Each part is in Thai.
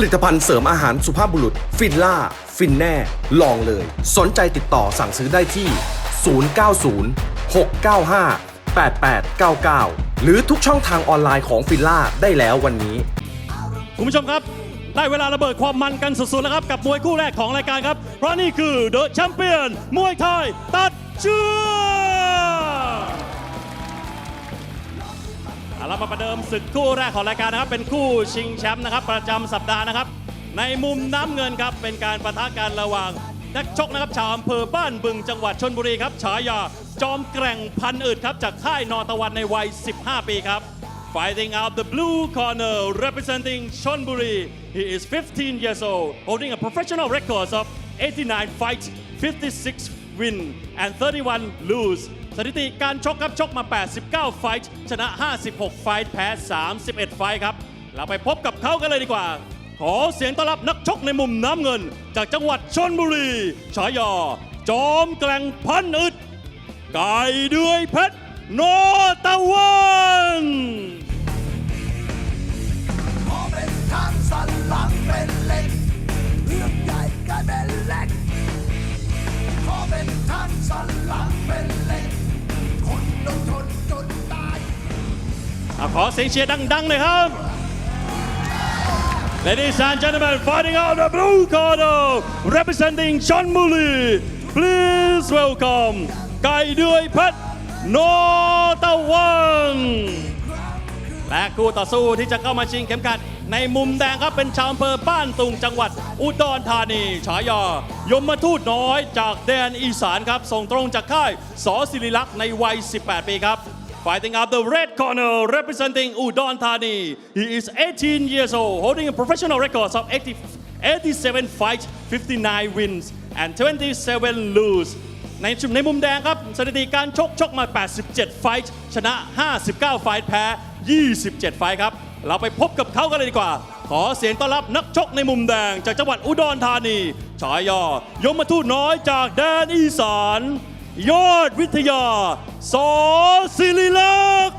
ผลิตภัณฑ์เสริมอาหารสุภาพบุรุษ ฟินล่า ฟินแน่ ลองเลย สนใจติดต่อสั่งซื้อได้ที่ 090 695 8899 หรือทุกช่องทางออนไลน์ของฟินล่าได้แล้ววันนี้ คุณผู้ชมครับ ได้เวลาระเบิดความมันกันสุดๆแล้วครับ กับมวยคู่แรกของรายการครับ เพราะนี่คือ The Champion มวยไทย ตัดเชือก เอามาประเดิมศึกคู่แรกของรายการนะครับ เป็นคู่ชิงแชมป์นะครับ ประจำสัปดาห์นะครับ ในมุมน้ำเงินครับ เป็นการประทะกันระหว่าง นักชกนะครับชาวอำเภอบ้านบึงจังหวัดชนบุรีครับฉายาจอมแกร่งพันอึดครับ จากค่ายนอตะวันในวัย 15 ปีครับ Fighting out the blue corner, representing Chonburi. He is 15 years old, holding a professional record of 89 fights, 56 win and 31 lose. สถิติการชกครับชกมา 89 ไฟท์ชนะ 56 ไฟท์แพ้ 31 ไฟท์ครับ เราไปพบกับเขากันเลยดีกว่า ขอเสียงต้อนรับนักชกในมุมน้ำเงิน จากจังหวัดชนบุรีฉายาจอมแกร่งพันอึดไก่เดือยเพชรโนตะวันขอเป็นทั้งสันหลังเป็นเล็กเรื่องใหญ่กลายเป็นเล็กขอเป็นทั้งสันหลังเป็น เอาขอเสียงเชียร์ดังๆเลยครับ Ladies and gentlemen fighting out the blue corner representing Chon Muli please welcome ไก่เดือยเพชรโนตะวันและคู่ต่อสู้ที่จะเข้ามาชิงเข็มขัด ในมุมแดงครับเป็นชาวอำเภอบ้านตุงจังหวัด อุดรธานีฉายายมทูตน้อยจากแดนอีสานครับ ส่งตรงจากค่ายสอศิริลักษณ์ในวัย 18 ปีครับ Fighting out the red corner representing Udon Thani. He is 18 years old, holding a professional record of 80, 87 fights, 59 wins, and 27 lose. ในชุมในมุมแดงครับสถิติการชกชกมา 87 ไฟท์ชนะ 59 ไฟท์แพ้ 27 ไฟท์ครับ เราไปพบกับเขากันเลยดีกว่า ขอเสียงต้อนรับนักชกในมุมแดงจากจังหวัดอุดรธานีฉายายมทูตน้อยจากแดนอีสาน ยอดวิทยา สอศิริลักษณ์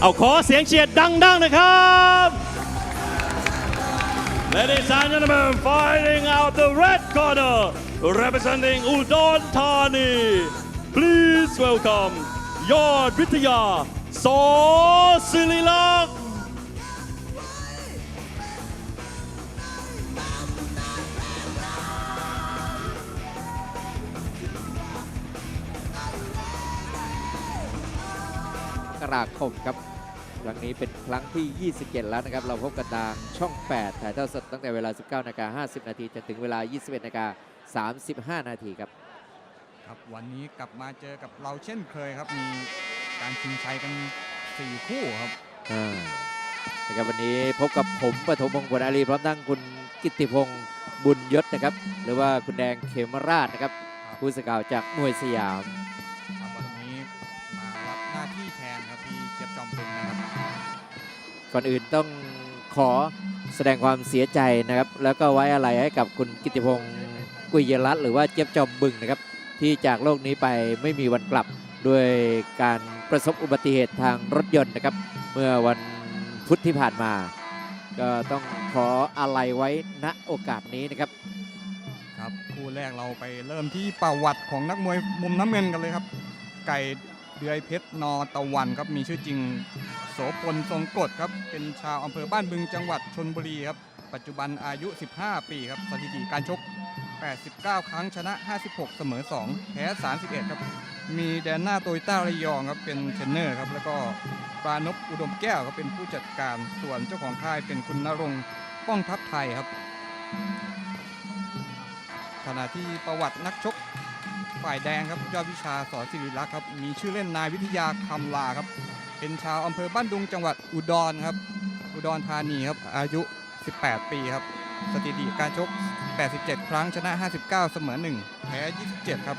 เอาขอเสียงเชียร์ดัง ๆ นะครับ Ladies and gentlemen fighting out the red corner representing Udon Thani please welcome ยอดวิทยาสอศิริลักษณ์กราคมครับ ครั้งนี้เป็นครั้งที่ 27 แล้วนะครับ เราพบกันทางช่อง 8 ถ่ายทอดสดตั้งแต่เวลา 19นาฬิกา50 นาทีจนถึงเวลา 21นาฬิกา35 นาทีครับ ครับวันนี้กลับมาเจอกับเราเช่นเคยครับ มีการชิงชัยกัน 4 คู่ครับอ่านะครับวันนี้พบกับผมปฐมพงศ์ผลอารีพร้อมทั้งคุณกิตติพงศ์บุญยศนะครับ หรือว่าคุณแดงเขมราชนะครับผู้สื่อข่าวจากหน่วยสยาม ก่อนอื่นต้องขอแสดงความเสียใจนะครับ แล้วก็ไว้อะไรให้กับคุณกิติพงศ์กุยรัตน์หรือว่าเจี๊ยบจอมบึงนะครับ ที่จากโลกนี้ไปไม่มีวันกลับด้วยการประสบอุบัติเหตุทางรถยนต์นะครับ เมื่อวันพุธที่ผ่านมา ก็ต้องขออะไรไว้ณโอกาสนี้นะครับครับคู่แรกเราไปเริ่มที่ประวัติของนักมวยมุมน้ำเงินกันเลยครับ ไก่ เดือยเพชรนอตะวันครับมีชื่อจริงโสพลทรงกฎครับเป็นชาวอำเภอบ้านบึงจังหวัดชนบุรีครับปัจจุบันอายุ 15 ปีครับสถิติการชก 89 ครั้งชนะ 56 เสมอ 2 แพ้ 31 ครับ มีแดนหน้าโตยต้าระยองครับเป็นเทรนเนอร์ครับแล้วก็ปรานพอุดมแก้วครับเป็นผู้จัดการส่วนเจ้าของค่ายเป็นคุณนรงค์ป้องทัพไทยครับขณะที่ประวัตินักชก ฝ่ายแดงครับยอดวิชาสอนศิริลักษ์ครับมีชื่อเล่นนายวิทยาคำลาครับ เป็นชาวอำเภอบ้านดุงจังหวัดอุดรครับ อุดรธานีครับอายุ 18 ปีครับ สถิติการชก 87 ครั้งชนะ 59 เสมอ1แพ้27 ครับ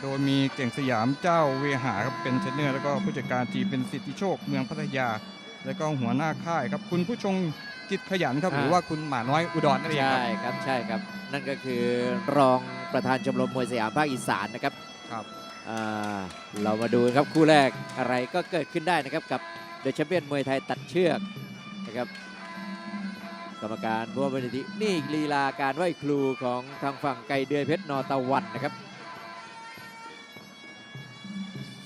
โดยมีเก่งสยามเจ้าเวหาครับเป็นเทรนเนอร์แล้วก็ผู้จัดการทีมเป็นสิทธิโชคเมืองพัทยา แล้วก็หัวหน้าค่ายครับคุณผู้ชงจิตขยันครับหรือว่าคุณหมาน้อยอุดรนั่นเองคใช่ครับใช่ครับ นั่นก็คือรอง ประธานชมรมมวยสยามภาคอีสานนะครับครับอ่าเรามาดูกันครับคู่แรกอะไรก็เกิดขึ้นได้นะครับกับเดอะแชมเปี้ยนมวยไทยตัดเชือกนะครับกรรมการผู้ว่าบริธินี่ลีลาการไหว้ครูของทางฝั่งไก่เดือยเพชรนอตะวันนะครับ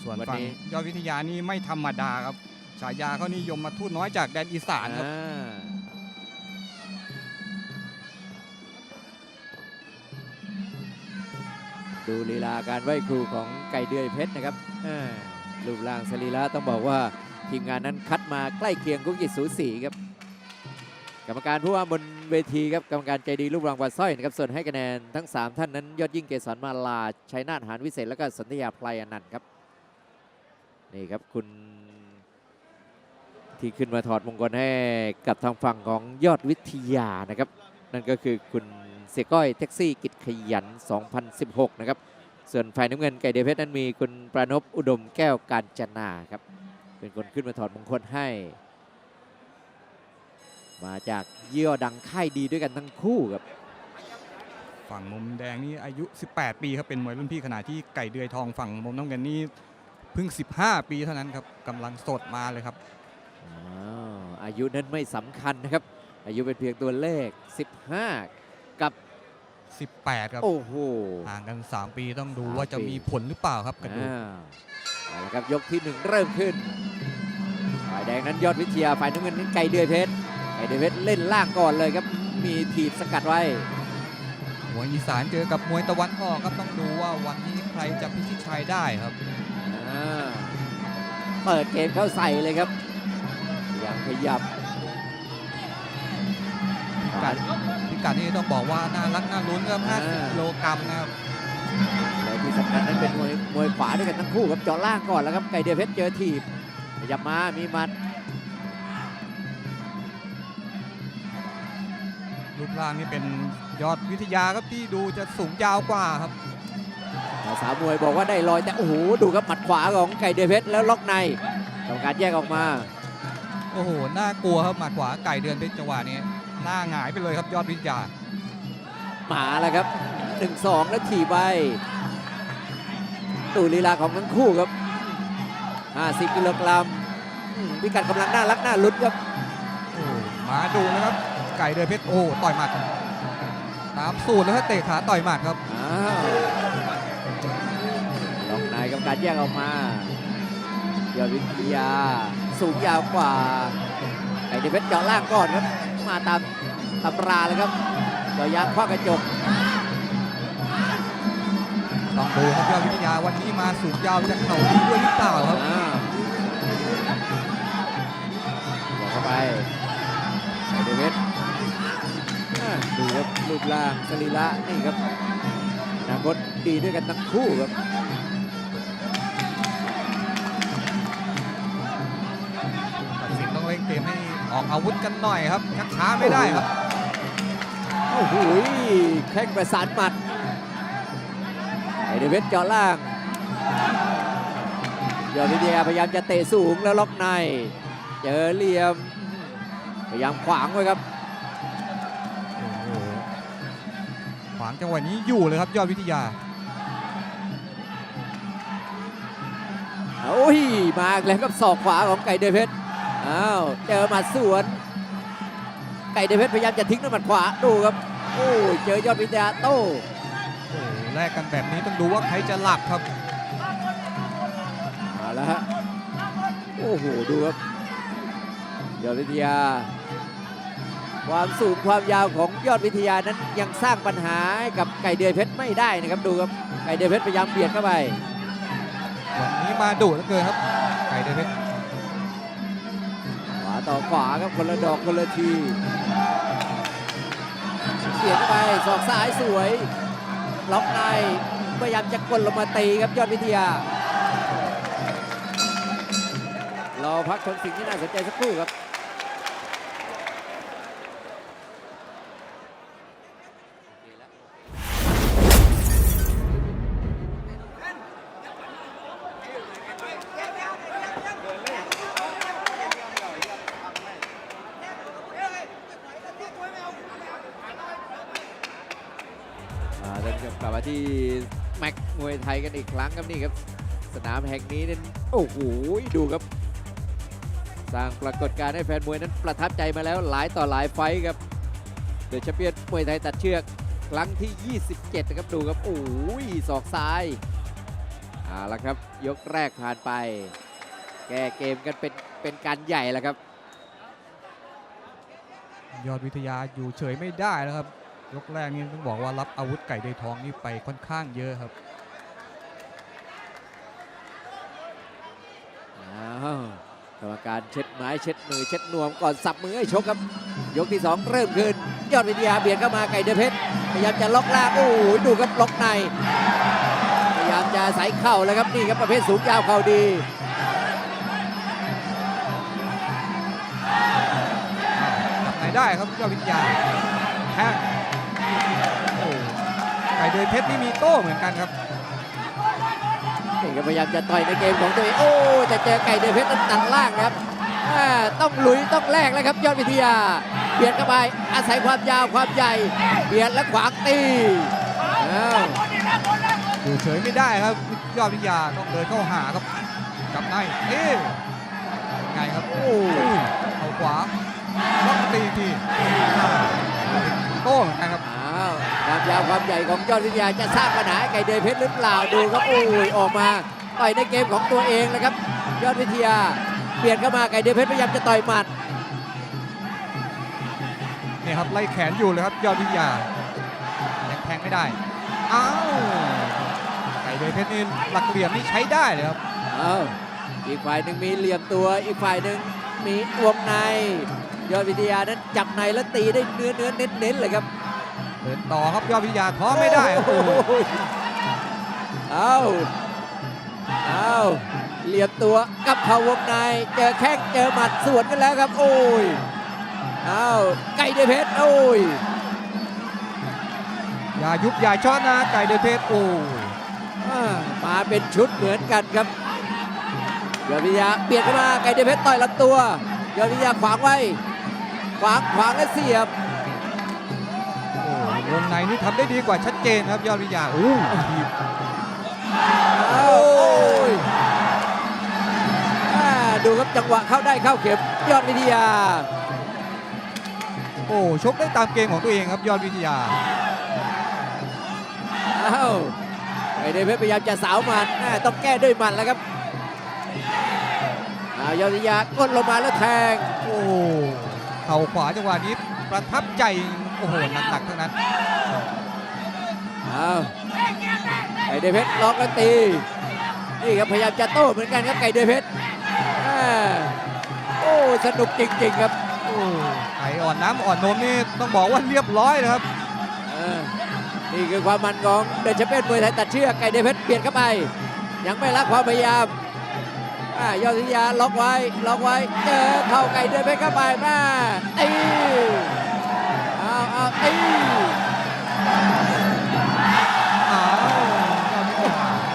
ส่วนวันฝั่งนี้ยอดวิทยานี่ไม่ธรรมดาครับฉายาเขานิยมมาทูตน้อยจากแดนอีสานครับ ดูลีลาการไหว้ครูของไก่เดือยเพชรนะครับอ่ารูปร่างสรีระต้องบอกว่าทีมงานนั้นคัดมาใกล้เคียงกุ๊กกิจสูสีครับ กรรมการผู้ว่าบนเวทีครับกรรมการใจดีรูปรางวัลสร้อยนะครับส่วนให้คะแนนทั้ง 3 ท่านนั้นยอดยิ่งเกษรมาลาชัยนาทหานวิเศษ แล้วก็สันตยาพลายอนันต์ครับนี่ครับคุณที่ขึ้นมาถอดมงคลให้กับทางฝั่งของยอดวิทยานะครับ นั่นก็คือคุณ เสียก้อยแท็กซี่กิจขยัน 2016 นะครับ ส่วนฝ่ายน้ำเงินไก่เดยวเพชรนั้นมีคุณประนพอุดมแก้วการจนาครับ เป็นคนขึ้นมาถอดมงคลให้ มาจากเยี่ยอดังค่ายดีด้วยกันทั้งคู่ครับฝั่งมุมแดงนี่อายุ 18 ปีครับเป็นมวยรุ่นพี่ขณะที่ไก่เดือยทองฝั่งมุมน้ำเงินนี่เพิ่ง 15 ปีเท่านั้นครับกำลังสดมาเลยครับอ้าวอายุนั้นไม่สำคัญนะครับ อายุเป็นเพียงตัวเลข 15 กับ 18 ครับโอ้โหห่างกัน 3 ปีต้องดูสามว่าจะปีมีผลหรือเปล่าครับกันดูอ้าวเอาละครับยกที่หนึ่งเริ่มขึ้นฝ่ายแดงนั้นยอดวิทยาฝ่ายน้ำเงินนั้นไก่เดือยเพชรไก่เดือยเพชรเล่นล่างก่อนเลยครับ มีถีบสกัดไว้มวยอีสานเจอกับมวยตะวันออกครับต้องดูว่าวันนี้ใครจะพิชิตชัยได้ครับอ่าเปิดเกมเข้าใส่เลยครับพยายามขยับพิ กัดพิกัดนี่ต้องบอกว่าน่ารักน่าลุ้นครับอ่า50กิโลกรัมนะครับแล้วที่สำคัญนั้นเป็นมวยมวยขวาด้วยกันทั้งคู่ครับเจาะล่างก่อนแล้วครับไก่เดือยเพชรเจอถีบขยับมามีหมัดรูปร่างนี่เป็นยอดวิทยาครับที่ดูจะสูงยาวกว่าครับภาษามวยบอกว่าได้ลอยแต่โอ้โหดูครับหมัดขวาของไก่เดือยเพชรแล้วล็อกในกรรมการแยกออกมา โอ้โหน่ากลัวครับหมัดขวาไก่เดือนเพชรจังหวะนี้ หน้าหงายไปเลยครับยอดวิทยามาแล้วครับ1นสองแล้วถีบไปดูลีลาของทั้งคู่ครับ50กิโลกรัมอืมพิกัดกำลังน่ารักน่าลุ้นครับโอ้โหมาดูนะครับ ไก่เดือนเพชรโอ้โหต่อยหมัดตามสูตรแล้วครับเตะขาต่อยหมัดครับอ้าวล็อกในกรรมการแยกออกมายอดวิทยาสูงยาวกว่าไก่เดยวเพชรเจาะล่างก่อนครับ มาตามตำราเลยครับเจาะยางคว้ากระจกต้องดูครับยอดวิทยาวันนี้มาสูงยาวจากเข่าดีด้วยหรือเปล่าครับอ่าบอกเข้าไปไก่เดยวเพชรอ่าดูครับรูปร่างสรีระนี่ครับอนาคตดีด้วยกันทั้งคู่ครับ ออกอาวุธกันหน่อยครับชักช้าไม่ได้ครับโอ้โหแข้งประสานหมัดไอเดวิดเจาะล่างยอดวิทยาพยายามจะเตะสูงแล้วล็อกใน เจอเหลี่ยม พยายามขวางไว้ครับโอ้โหขวางจังหวะนี้อยู่เลยครับยอดวิทยาโอ้ยมาอีกแล้วครับศอกขวาของไก่เดวิด อ้าวเจอหมัดสวน ไก่เดวิดพยายามจะทิ้งด้วยหมัดขวาดูครับโอ้ยเจอยอดวิทยาโต้โอ้โหแลกกันแบบนี้ต้องดูว่าใครจะหลับครับมาแล้วฮะโอ้โหดูครับยอดวิทยา ความสูงความยาวของยอดวิทยานั้นยังสร้างปัญหาให้กับไก่เดือยเพชรไม่ได้นะครับดูครับไก่เดือยเพชรพยายามเบียดเข้าไป วันนี้มาดุเหลือเกินครับ ไก่เดวิดขวา ต่อขวาครับคนละดอกคนละทีเบียดเข้าไปสอกซ้ายสวยล็อกในพยายามจะกดลงมาตีครับยอดวิทยาเราพักชนสิ่งที่น่าสนใจสักครู่ครับ อ่าท่านผู้ชมกลับมาที่แม็กมวยไทยกันอีกครั้งครับนี่ครับ สนามแห่งนี้เนี่ยโอ้โหดูครับ สร้างปรากฏการณ์ให้แฟนมวยนั้นประทับใจมาแล้วหลายต่อหลายไฟครับเดือะแชมเปี้ยนมวยไทยตัดเชือกครั้งที่ 27 นะครับดูครับโอ้ยศอกซ้ายเอาละครับ ยกแรกผ่านไป แก้เกมกันเป็นเป็นการใหญ่แล้วครับ ยอดวิทยาอยู่เฉยไม่ได้แล้วครับ ยกแรกนี่ต้องบอกว่ารับอาวุธไก่เดยทองนี่ไปค่อนข้างเยอะครับอ้าวกรรมการเช็ดไม้เช็ดมือเช็ดนวมก่อนสับมือให้ชกครับ ยกที่ 2 เริ่มขึ้น ยอดวิทยาเบียดเข้ามาไก่เดือเพชรพยายามจะล็อกล่างโอ้โหดูครับล็อกใน พยายามจะใส่เข่าแล้วครับนี่ครับประเภทสูงยาวเข่าดีจับไหนได้ครับยอดวิทยาแทงโอ้ไก่เดยเพชรนี่มีโต้เหมือนกันครับนี่ก็พยายามจะต่อยในเกมของตัวเองโอ้จะเจอไก่เดือเพชรนั้นตัดล่างครับอ่าต้องลุยต้องแลกแล้วครับยอดวิทยาเบียดเข้าไปอาศัยความยาวความใหญ่เบียดและขวางตีอ้าวอยู่เฉยไม่ได้ครับยอดวิทยาต้องเดินเข้าหาครับจับในเอ๊ะยังไงครับโอ้ยเอาขวาล็อกตีอีกทีอ่าโต้เหมือนกันครับอ้าว ความยาวความใหญ่ของยอดวิทยาจะสร้างปัญหาให้ไก่เดยเพชรหรือเปล่าดูครับโอ้ยออกมาต่อยในเกมของตัวเองเลยครับ ยอดวิทยาเปลี่ยนเข้ามาไก่เดยเพชรพยายามจะต่อยหมัดนี่ครับไล่แขนอยู่เลยครับยอดวิทยายังแทงไม่ได้อ้าวไก่เดยเพชรนี่หลักเหลี่ยมนี่ใช้ได้เลยครับอ้าวอีกฝ่ายหนึ่งมีเหลี่ยมตัวอีกฝ่ายหนึ่งมีวงใน ยอดวิทยานั้นจับในแล้วตีได้เนื้อเนื้อเน้นเน้นๆเลยครับ เดินต่อครับยอดวิทยาท้อไม่ได้ครับโอ้โหเอาเอาเหลี่ยมตัวกับเข่าวงในเจอแข้งเจอหมัดสวนกันแล้วครับ โอ้ยเอาไก่เดยเพชรโอ้ยอย่ายุบอย่าช็อตนะไก่เดยเพชรโอ้อ่ามาเป็นชุดเหมือนกันครับยอดวิทยาเปลี่ยนเข้ามาไก่เดยเพชรต่อยลำตัวยอดวิทยาขวางไว้ขวางขวางและเสียบโอ้ วงในนี่ทำได้ดีกว่าชัดเจนครับยอดวิทยาโอ้ทีบโอ้ยอ่าดูครับจังหวะเข้าได้เข้าเข็มยอดวิทยา โอ้ชกได้ตามเกมของตัวเองครับยอดวิทยาอ้าวไอเดเพชรพยายามจะสาวหมัดแม่ต้องแก้ด้วยหมัดแล้วครับอ้าวยอดวิทยากดลงมาแล้วแทง โอ้เข่าขวาจังหวะนี้ประทับใจ โอ้โหหนักๆทั้งนั้นอ้าวไก่เดเพชรล็อกแล้วตีนี่ครับพยายามจะโต้เหมือนกันครับไก่เดเพชรอ่าโอ้สนุกจริง ๆ ครับโอ้ไก่อ่อนน้ำอ่อนนมนี่ต้องบอกว่าเรียบร้อยเลยครับเออนี่คือความมันของเดชเปี้ยนมวยไทยตัดเชือกไก่เดเพชรเปลี่ยนเข้าไป ยังไม่ละความพยายามอ่ายอดวิทยาล็อกไว้ล็อกไว้เจอเข่าไก่เดเพชรเข้าไปมาตีเอาเอา ตีอ้าว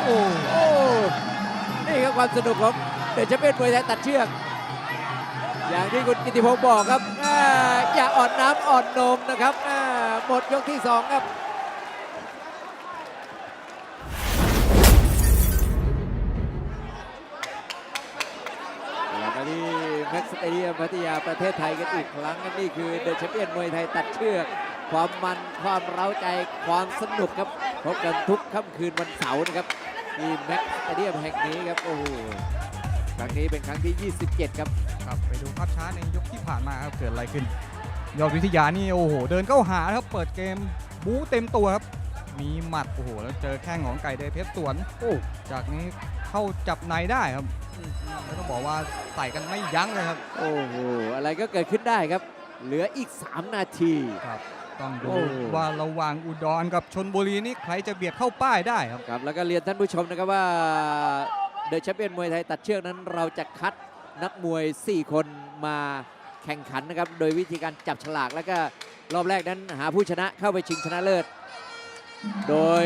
โอ้โอ้นี่คือความสนุกของเดชเป็นมวยไทยตัดเชือก อย่างที่คุณกิติพงศ์บอกครับอย่าอ่อนน้ำอ่อนนมนะครับหมดยกที่สองครับ เตเดียมพัทยาประเทศไทยกันอีกครั้งกันนี่คือเดอะแชมเปี้ยนมวยไทยตัดเชือก ความมันความเร้าใจความสนุกครับพบกันทุกค่ำคืนวันเสาร์นะครับที่แม็กซ์สเตเดียมแห่งนี้ครับโอ้โหครั้งนี้เป็นครั้งที่ 27 ครับครับไปดูภาพช้าในยกที่ผ่านมาครับเกิดอะไรขึ้น ยอดวิทยานี่โอ้โห เดินเข้าหาครับเปิดเกมบู๊เต็มตัวครับมีหมัดโอ้โหแล้วเจอแข้งของไก่เดยเพชรสวนโอ้จากนี้เข้าจับในได้ครับ แล้วต้องบอกว่าใส่กันไม่ยั้งเลยครับ โอ้โห อะไรก็เกิดขึ้นได้ครับ เหลืออีก 3 นาทีต้องดูโอ้ ว่าระหว่างอุดรกับชนบุรีนี่ใครจะเบียดเข้าป้ายได้ครับ ครับแล้วก็เรียนท่านผู้ชมนะครับว่าเดอะแชมเปี้ยนมวยไทยตัดเชือกนั้นเราจะคัดนักมวย 4 คนมาแข่งขันนะครับ โดยวิธีการจับฉลากแล้วก็รอบแรกนั้นหาผู้ชนะเข้าไปชิงชนะเลิศ โดย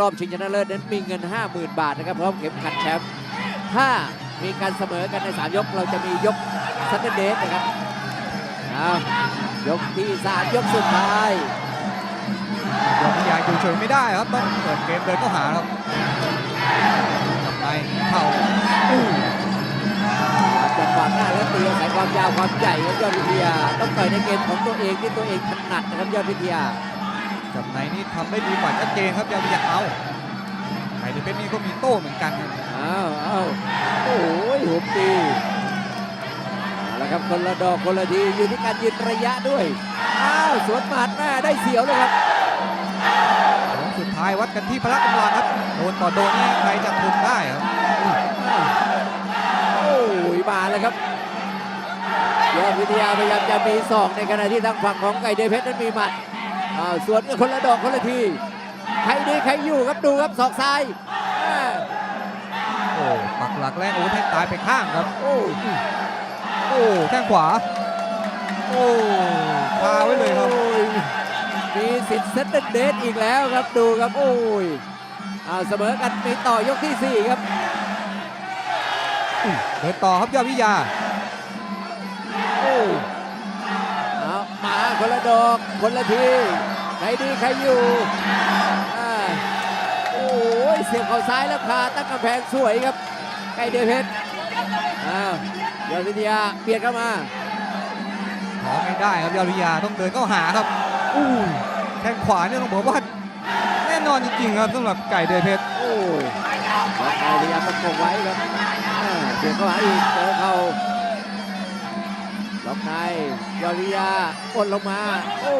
รอบชิงชนะเลิศนั้นมีเงิน 50,000 บาทนะครับพร้อมเข็มขัดแชมป์ถ้า มีการเสมอกันใน 3 ยก เราจะมียกซันเดย์นะครับเอายกที่ 3 ยกสุดท้ายยอดวิทยาดูเฉยไม่ได้ครับต้องเปิดเกมเดินเข้าหาครับจับในเข่าอู้จังหวะหน้าแล้วตีอาศัยความยาวความใหญ่ครับยอดวิทยา ต้องต่อยในเกมของตัวเองที่ตัวเองถนัดนะครับยอดวิทยาจับในนี่ทำได้ดีกว่าชัดเจนครับยาวิยาเอา ไข่เดเป็นนี่ก็มีโต้เหมือนกันครับอ้าวอ้าวโอ้ยหุบตีเอาละครับคนละดอกคนละทีอยู่ที่การยืนระยะด้วยอ้าวสวนหมัดแม่ได้เสียวเลยครับของสุดท้ายวัดกันที่พละกำลังครับโดนต่อโดนนี่ใครจะทนได้ครับอ้าวโอ้ยมาแล้วครับยอดวิทยาพยายามจะมีศอกในขณะที่ทางฝั่งของไก่เดชเพชรนั้นมีหมัดอ้าวสวนกันคนละดอกคนละที ใครดีใครอยู่ครับดูครับศอกซ้ายอ่าโอ้ปักหลักแรกโอ้แทงตายไปข้างครับ โอ้ยโอ้แข้งขวา โอ้คาไว้เลยครับโอ้ยมีสิทธิ์เซตเดทอีกแล้วครับดูครับโอ้ยเอาเสมอกันไปต่อยกที่สี่ครับเดินต่อครับยอดวิทยาโอ้ยเอามาคนละดอกคนละทีใครดีใครอยู่อ่าโอ้ย เสียบเข่าซ้ายแล้วคาตั้งกำแพงสวยครับไก่เดชเพชรอ้าวยอดวิทยาเบียดเข้ามาขอไม่ได้ครับยอดวิทยาต้องเดินเข้าหาครับอู้แข้งขวาเนี่ยต้องบอกว่าแน่นอนจริงๆครับสำหรับไก่เดชเพชรโอ้ยล็อกในพยายามประกบไว้ครับอ่าเบียดเข้าหาอีกเจอเข่าล็อกในยอดวิทยากดลงมา โอ้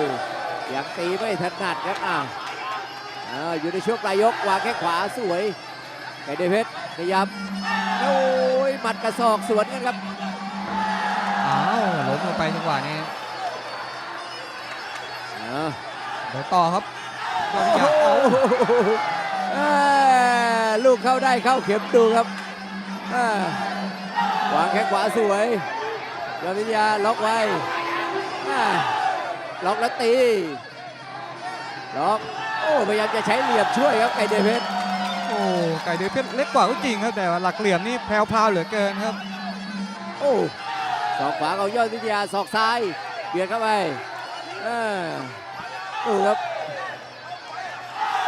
ยยังตีไม่ถนัดครับอ้าว อ้าวอยู่ในช่วงปลายยกวางแค่ขวาสวยไก่เดชเพชรขยับโอ้ยหมัดกระสอกสวนกันครับอ้าวล้มลงไปจังหวะนี้อ้าวเดินต่อครับยอดวิทยาโอ้โหเอ้ยลูกเข้าได้เข้าเข็มดูครับอ่าวางแข้งขวาสวยยอดวิทยาล็อกไว้อ่าล็อกแล้วตีล็อก โอ้พยายามจะใช้เหลี่ยมช่วยครับไก่เดชเพชรโอ้ไก่เดชเพชรเล็กกว่าก็จริงครับแต่ว่าหลักเหลี่ยมนี่แพรวๆเหลือเกินครับ โอ้ศอกขวาของยอดวิทยาศอกซ้ายเบียดเข้าไปอ่าดูครับ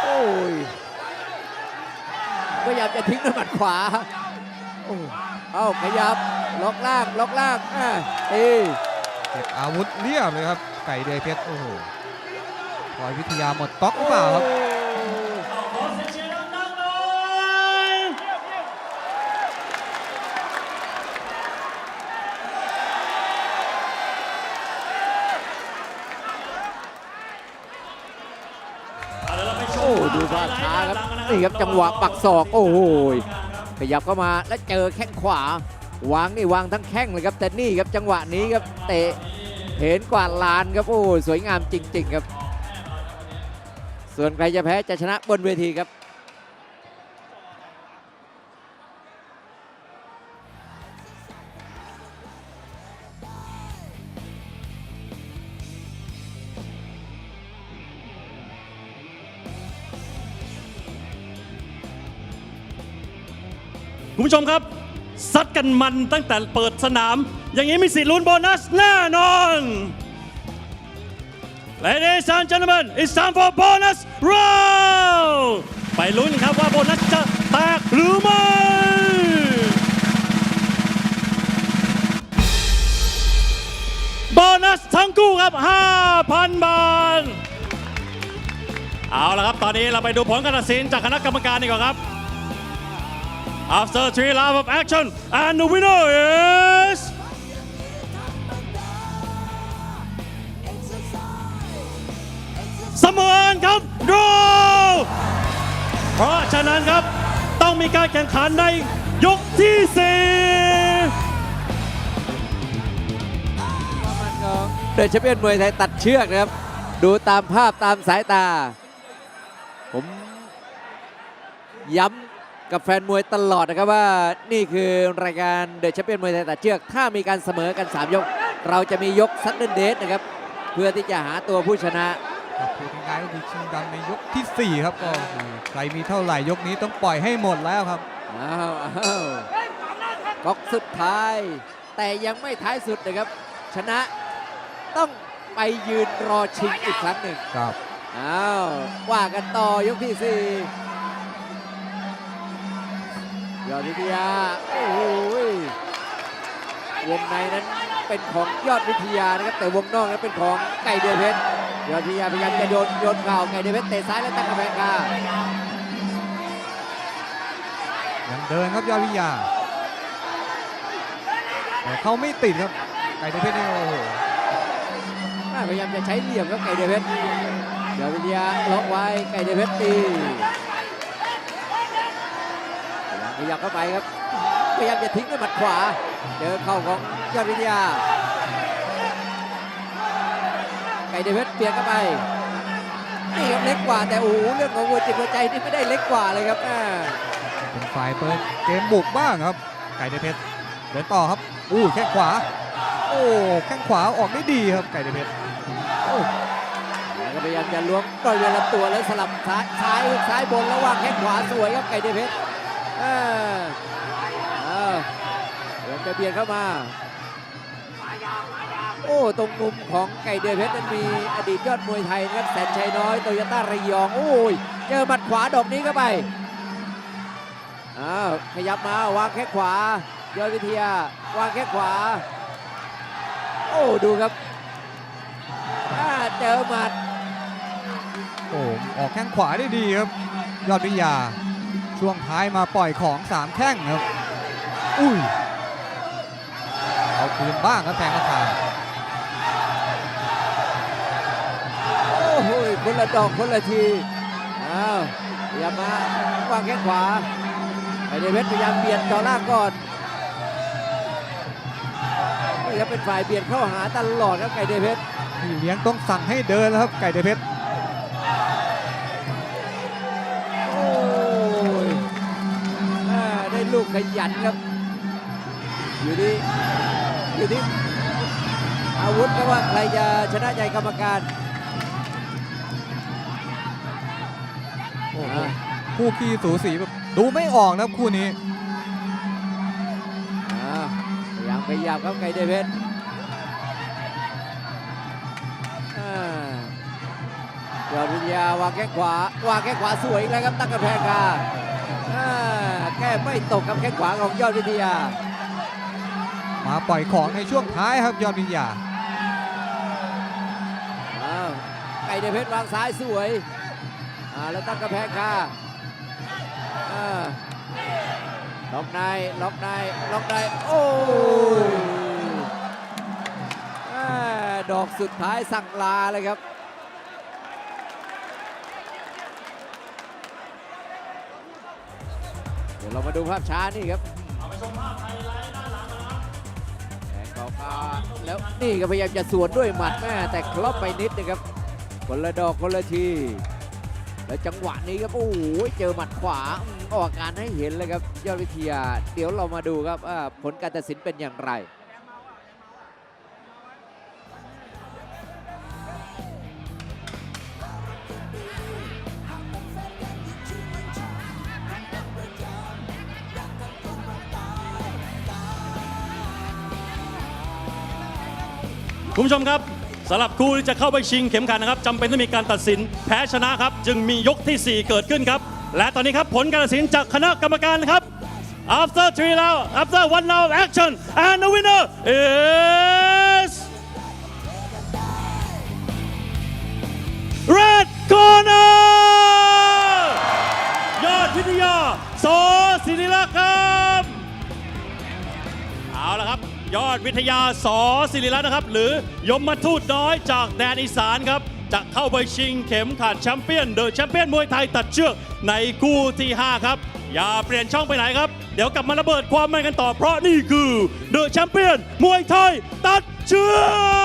โอ้ยพยายามจะทิ้งด้วยหมัดขวาโอ้เอาขยับล็อกล่างล็อกล่างอ่าตีเก็บอาวุธเรียบเลยครับไก่เดชเพชรโอ้โห พลอยวิทยาหมดก๊อกหรือเปล่าครับขอเสียงเชียร์ดังๆหน่อยโอ้ดูภาพช้าครับนี่ครับจังหวะปักศอกโอ้โหขยับเข้ามาแล้วเจอแข้งขวาวางนี่วางทั้งแข้งเลยครับแต่นี่ครับจังหวะนี้ครับเตะเห็นกวาดลานครับโอ้สวยงามจริง ๆ ครับ ส่วนใครจะแพ้จะชนะบนเวทีครับคุณผู้ชมครับ ซัดกันมันตั้งแต่เปิดสนาม อย่างนี้มีสิทธิ์ลุ้นโบนัสแน่นอน Ladies and gentlemen it's time for bonus round ไปลุ้นครับว่าโบนัสจะแตกหรือไม่โบนัสทั้งคู่ครับ 5,000 บาท เอาละครับ ตอนนี้เราไปดูผลการตัดสินจากคณะกรรมการดีกว่าครับ After three rounds of action, and the winner is เสมอครับ draw เพราะฉะนั้นครับต้องมีการแข่งขันในยกที่สี่เดินแชมเปี้ยนมวยไทยตัดเชือกนะครับ ดูตามภาพตามสายตา ผมย้ำกับแฟนมวยตลอดนะครับว่านี่คือรายการเดอะแชมเปี้ยนมวยไทยตัดเชือก ถ้ามีการเสมอกัน 3 ยก เราจะมียกซัดเดิลเดทนะครับ เพื่อที่จะหาตัวผู้ชนะ ครับพูดง่ายๆก็คือชิงดำในยกทีสี่4 ครับก็คือใครมีเท่าไหร่ยกนี้ต้องปล่อยให้หมดแล้วครับอ้าวอ้าวก๊อกสุดท้าย แต่ยังไม่ท้ายสุดนะครับ ชนะต้องไปยืนรอชิงอีกครั้งหนึ่งครับอ้าวว่ากันต่อยกที่สี่ยอดวิทยาโอ้โหวงในนั้นเป็นของยอดวิทยานะครับแต่วงนอกนั้นเป็นของไก่เดือเพชร ยอดวิทยาพยายามจะโยนโยนเข่าไก่เดือเพชรเตะซ้ายแล้วตั้งกำแพงคายังเดินครับยอดวิทยาแต่เขาไม่ติดครับไก่เดเพชรนี่โอ้โหพยายามจะใช้เหลี่ยมครับไก่เดือเพชรยอดวิทยาล็อกไว้ไก่เดือเพชรตีพยายามเข้าไปครับพยายามจะทิ้งด้วยหมัดขวาเจอเข่าของยอดวิทยา ก่เดวิดเปลี่ยนเข้าไปนี่ครับเล็กกว่าแต่โอ้โหเรื่องของหัวจิตหัวใจนี่ไม่ได้เล็กกว่าเลยครับอ่าเป็นฝ่ายเปิดเกมบุกบ้างครับ ไก่เดเพชรเดินต่อครับอู้แข้งขวา โอ้แข้งขวาออกได้ดีครับไก่เดเพชรแล้วก็พยายามจะล้วงต่อยเวลาตัวแล้วสลับซ้ายซ้ายซ้ายบนแล้ววางแข้งขวาสวยครับไก่เดวิดอ่าอ้าวพยายามจะเบียดเข้ามา โอ้ตรงมุมของไก่เดวิดนั้นมีอดีตยอดมวยไทยนะครับแสนชัยน้อยโตโยต้าระยองโอ้ยเจอหมัดขวาดอกนี้เข้าไปอ้าวขยับมาวางแข้งขวายอดวิทยาวางแข้งขวา โอ้ดูครับเจอหมัดโอ้ออกแข้งขวาได้ดีครับ ยอดวิทยาช่วงท้ายมาปล่อยของสามแข้งครับ อุ้ยเอาคืนบ้างครับแทงกระถาง คนละดอกคนละทีอ้าวพยายามมาวางแข้งขวาไอเดวิดพยายามเบียดต่อล่างก่อนนี่ครับเป็นฝ่ายเบียดเข้าหาตลอดครับไก่เดวิดพี่เลี้ยงต้องสั่งให้เดินแล้วครับไก่เดเพชรโอ้ยอ่าได้ลูกขยันครับอยู่ที่อยู่ที่อาวุธครับว่าใครจะชนะใจกรรมการ โอ้โหอ่าคู่ขี้สูสีแบบดูไม่ออกนะครับคู่นี้อ่าพยายามขยับครับไก่เดวิดอ่ายอดวิทยาวางแข้งขวาวางแข้งขวาสวยอีกแล้วครับตั้งกระแพงคาอ่าแก้ไม่ตกกับแข้งขวาของยอดวิทยา มาปล่อยของในช่วงท้ายครับยอดวิทยาอ้าวไก่เดวิดวางซ้ายสวย อ่าแล้วตั้งกระแพงคาอ่าล็อกในล็อกในล็อกในโอ้ยดอกสุดท้ายสั่งลาเลยครับเดี๋ยวเรามาดูภาพช้านี่ครับแทงเขาคาแล้วนี่ก็พยายามจะสวนด้วยหมัดแม่แต่ครอบไปนิดนะครับคนละดอกคนละที แล้วจังหวะนี้ครับโอ้โหเจอหมัดขวาออกอาการให้เห็นเลยครับยอดวิทยาเดี๋ยวเรามาดูครับว่าผลการตัดสินเป็นอย่างไรคุณผู้ชมครับ สำหรับคู่ที่จะเข้าไปชิงเข็มขัดนะครับจำเป็นต้องมีการตัดสินแพ้ชนะครับ จึงมียกทีสี่ 4 เกิดขึ้นครับ และตอนนี้ครับผลการตัดสินจากคณะกรรมการนะครับ after three round after one round of action and the winner is red corner ยอดวิทยาสอศิริรัตน์นะครับ หรือยมทูตน้อยจากแดนอีสานครับ จะเข้าไปชิงเข็มขัดแชมเปี้ยนเดอะแชมเปี้ยนมวยไทยตัดเชือกในคู่ที่ 5 ครับ อย่าเปลี่ยนช่องไปไหนครับ เดี๋ยวกลับมาระเบิดความมันกันต่อเพราะนี่คือเดอะแชมเปี้ยนมวยไทยตัดเชือก